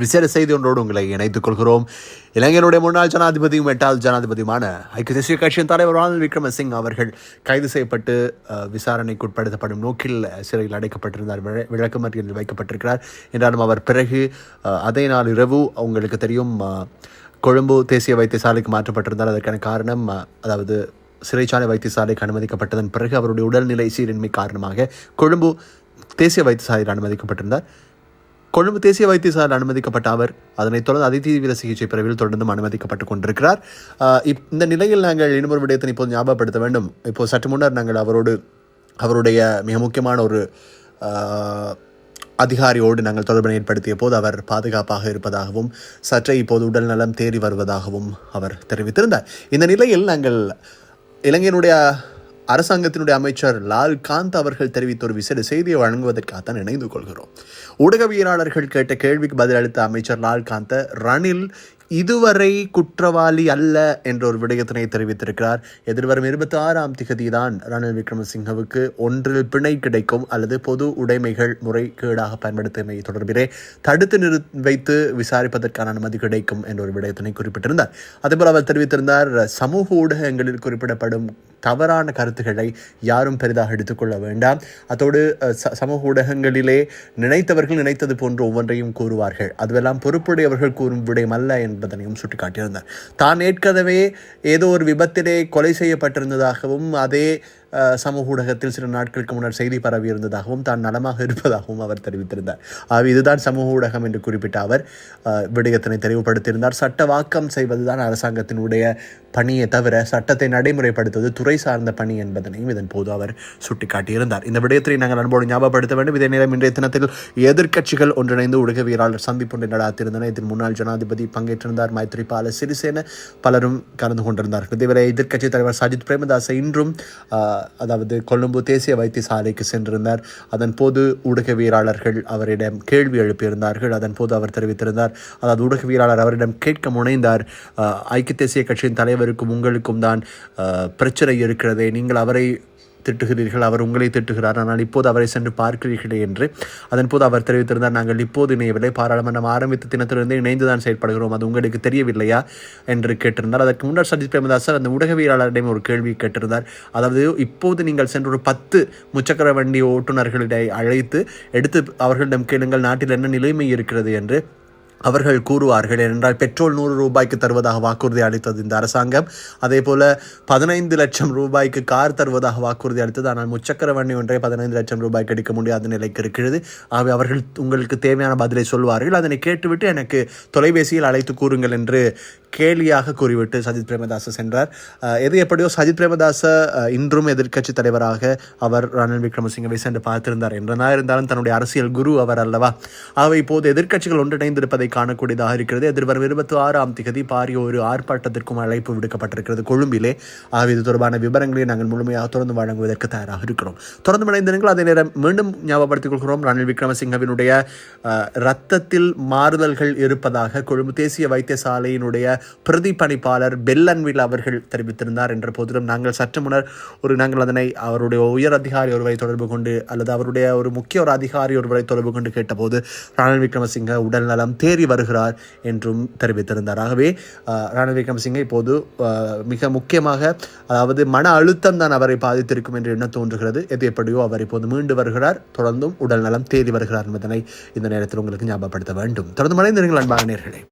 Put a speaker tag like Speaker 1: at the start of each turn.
Speaker 1: விசேட செய்தி ஒன்றோடு உங்களை இணைத்துக் கொள்கிறோம். இளைஞருடைய முன்னாள் ஜனாதிபதியும் எட்டாவது ஜனாதிபதியுமான ஐக்கிய தேசிய கட்சியின் தலைவர் ரணில் விக்ரமசிங் அவர்கள் கைது செய்யப்பட்டு விசாரணைக்குட்படுத்தப்படும் விசாரணைக்கு உட்படுத்தப்படும் நோக்கில் சிறையில் அடைக்கப்பட்டிருந்தார். விளக்கமறியலில் வைக்கப்பட்டிருக்கிறார். என்றாலும் அவர் பிறகு அதே நாள் இரவு அவங்களுக்கு தெரியும் கொழும்பு தேசிய வைத்தியசாலைக்கு மாற்றப்பட்டிருந்தார். அதற்கான காரணம் அதாவது சிறைச்சாலை வைத்தியசாலைக்கு அனுமதிக்கப்பட்டதன் பிறகு அவருடைய உடல்நிலை சீரின்மை காரணமாக கொழும்பு தேசிய வைத்தியசாலையில் அனுமதிக்கப்பட்டிருந்தார். கொழும்பு தேசிய வைத்தியசாலையில் அனுமதிக்கப்பட்ட அவர் அதனைத் தொடர்ந்து அதிதீவிர சிகிச்சை பிரிவில் தொடர்ந்தும் அனுமதிக்கப்பட்டுக் கொண்டிருக்கிறார். இப்- இந்த நிலையில் நாங்கள் இன்னொரு விடயத்தை இப்போது ஞாபகப்படுத்த வேண்டும். இப்போது சற்று முன்னர் நாங்கள் அவரோடு அவருடைய மிக முக்கியமான ஒரு அதிகாரியோடு நாங்கள் தொடர்பினை ஏற்படுத்திய போது அவர் பாதுகாப்பாக இருப்பதாகவும் சற்றே இப்போது உடல் நலம் தேறி வருவதாகவும் அவர் தெரிவித்திருந்தார். இந்த நிலையில் நாங்கள் இலங்கையினுடைய அரசாங்கத்தினுடைய அமைச்சர் லால் காந்த் அவர்கள் தெரிவித்த ஒரு விசேட செய்தியை வழங்குவதற்காகத்தான் இணைந்து கொள்கிறோம். ஊடகவியலாளர்கள் கேட்ட கேள்விக்கு பதிலளித்த அமைச்சர் லால் காந்த ரணில் இதுவரை குற்றவாளி அல்ல என்ற ஒரு விடயத்தினை தெரிவித்திருக்கிறார். எதிர்வரும் இருபத்தி ஆறாம் திகதி தான் ரணில் விக்ரமசிங்கவுக்கு ஒன்றில் பிணை கிடைக்கும் அல்லது பொது உடைமைகள் முறைகேடாக பயன்படுத்தியமை தொடர்பிலே தடுத்து நிறு வைத்து விசாரிப்பதற்கான அனுமதி கிடைக்கும் என்ற ஒரு விடயத்தினை குறிப்பிட்டிருந்தார். அதேபோல் அவர் தெரிவித்திருந்தார் சமூக ஊடகங்களில் குறிப்பிடப்படும் தவறான கருத்துக்களை யாரும் பெரிதாக எடுத்துக்கொள்ள வேண்டாம். அதோடு ச- சமூக ஊடகங்களிலே நினைத்தவர்கள் நினைத்தது போன்று ஒவ்வொன்றையும் கூறுவார்கள். அதுவெல்லாம் பொறுப்புடையவர்கள் கூறும் விடயம் அல்ல என்பதனையும் சுட்டிக்காட்டியிருந்தார். தான் ஏற்கனவே ஏதோ ஒரு விபத்திலே கொலை செய்யப்பட்டிருந்ததாகவும் அதே சமூக ஊடகத்தில் சில நாட்களுக்கு முன்னர் செய்தி பரவி இருந்ததாகவும் தான் நலமாக இருப்பதாகவும் அவர் தெரிவித்திருந்தார். ஆகவே இதுதான் சமூக ஊடகம் என்று குறிப்பிட்ட அவர் விடயத்தினை தெளிவுபடுத்தியிருந்தார். சட்ட வாக்கம் செய்வதுதான் அரசாங்கத்தினுடைய பணியை தவிர சட்டத்தை நடைமுறைப்படுத்துவது துறை சார்ந்த பணி என்பதனையும் இதன் போது அவர் சுட்டிக்காட்டியிருந்தார். இந்த விடயத்தை நாங்கள் அன்போடு ஞாபகப்படுத்த வேண்டும். இதே நேரம் இன்றைய தினத்தில் எதிர்க்கட்சிகள் ஒன்றிணைந்து ஊடகவியலாளர் சந்திப்பு ஒன்றை நடாத்திருந்தன இதில் முன்னாள் ஜனாதிபதி பங்கேற்றிருந்தார். மைத்ரிபால சிறிசேன பலரும் கலந்து கொண்டிருந்தார்கள். இதுவரை எதிர்க்கட்சி தலைவர் சஜித் பிரேமதாச இன்றும் அதாவது கொழும்பு தேசிய வைத்தியசாலைக்கு சென்றிருந்தார். அதன் போது ஊடகவியலாளர்கள் அவரிடம் கேள்வி எழுப்பியிருந்தார்கள். அதன் போது அவர் தெரிவித்திருந்தார். அதாவது ஊடகவியலாளர் அவரிடம் கேட்க முனைந்தார். ஐக்கிய தேசிய கட்சியின் தலைவருக்கும் உங்களுக்கும் தான் பிரச்சனை இருக்கிறதே. நீங்கள் அவரை திட்டுகிறீர்கள் அவர் உங்களை திட்டுகிறார். ஆனால் இப்போது அவரை சென்று பார்க்கிறீர்களே என்று. அதன் போது அவர் தெரிவித்திருந்தார் நாங்கள் இப்போது இணையவில்லை. பாராளுமன்றம் ஆரம்பித்த தினத்திலிருந்து இணைந்து தான் செயல்படுகிறோம். அது உங்களுக்கு தெரியவில்லையா? என்று கேட்டிருந்தார். அதற்கு முன்னர் சஜித் பிரேமதாசர் அந்த ஊடகவியலாளரிடம் ஒரு கேள்வி கேட்டிருந்தார். அதாவது இப்போது நீங்கள் சென்று ஒரு பத்து முச்சக்கர வண்டி ஓட்டுநர்களிடையே அழைத்து எடுத்து அவர்களிடம் கேளுங்கள் நாட்டில் என்ன நிலைமை இருக்கிறது என்று. அவர்கள் கூறுவார்கள் ஏனென்றால் பெட்ரோல் நூறு ரூபாய்க்கு தருவதாக வாக்குறுதி அளித்தது இந்த அரசாங்கம். அதே போல பதினைந்து லட்சம் ரூபாய்க்கு கார் தருவதாக வாக்குறுதி அளித்தது. ஆனால் முச்சக்கர வண்டி ஒன்றே பதினைந்து லட்சம் ரூபாய்க்கு எடுக்க முடியாத நிலைக்கு இருக்கிறது. ஆகவே அவர்கள் உங்களுக்கு தேவையான பதிலை சொல்வார்கள். அதனை கேட்டுவிட்டு எனக்கு தொலைபேசியில் அழைத்து கூறுங்கள் என்று கேலியாக கூறிவிட்டு சஜித் பிரேமதாச சென்றார். எது எப்படியோ சஜித் பிரேமதாச இன்றும் எதிர்க்கட்சி தலைவராக அவர் ரணில் விக்ரமசிங்கவை சென்று பார்த்திருந்தார். என்றனா இருந்தாலும் தன்னுடைய அரசியல் குரு அவர் அல்லவா? அவை இப்போது எதிர்க்கட்சிகள் ஒன்றிணைந்திருப்பதை காணக்கூடியதாக இருக்கிறது. எதிர்வரும் இருபத்தி ஆறாம் திகதி பாரிய ஒரு ஆர்ப்பாட்டத்திற்கும் அழைப்பு விடுக்கப்பட்டிருக்கிறது கொழும்பிலே. ஆகவே இது தொடர்பான விவரங்களை நாங்கள் முழுமையாக தொடர்ந்து வழங்குவதற்கு தயாராக இருக்கிறோம். தொடர்ந்து இணைந்திருங்கள். அதே நேரம் மீண்டும் ஞாபகப்படுத்திக் கொள்கிறோம் ரணில் விக்ரமசிங்கவினுடைய ரத்தத்தில் மாறுதல்கள் இருப்பதாக கொழும்பு தேசிய வைத்தியசாலையினுடைய பிரதிபலிப்பாளர் பெல்லன்வில் அவர்கள் தெரிவித்திருந்தார் என்ற போதிலும் நாங்கள் சற்று முன்னர் ஒரு நாங்கள் அதனை அவருடைய உயர் அதிகாரி ஒருவரை தொடர்பு கொண்டு அல்லது அவருடைய ஒரு முக்கிய ஒரு அதிகாரி ஒருவரை தொடர்பு கொண்டு கேட்டபோது ரணில் விக்ரமசிங்க உடல் நலம் தேறி வருகிறார் என்றும் தெரிவித்திருந்தார். ஆகவே அஹ், ரணில் விக்ரமசிங்க இப்போது மிக முக்கியமாக அதாவது மன அழுத்தம் தான் அவரை பாதித்திருக்கும் என்று என்ன தோன்றுகிறது. எது எப்படியோ அவர் இப்போது மீண்டு வருகிறார். தொடர்ந்தும் உடல் நலம் தேறி வருகிறார் என்பதனை இந்த நேரத்தில் உங்களுக்கு ஞாபகப்படுத்த வேண்டும். தொடர்ந்து மறைந்திருங்கள் அன்பான நேர்களே.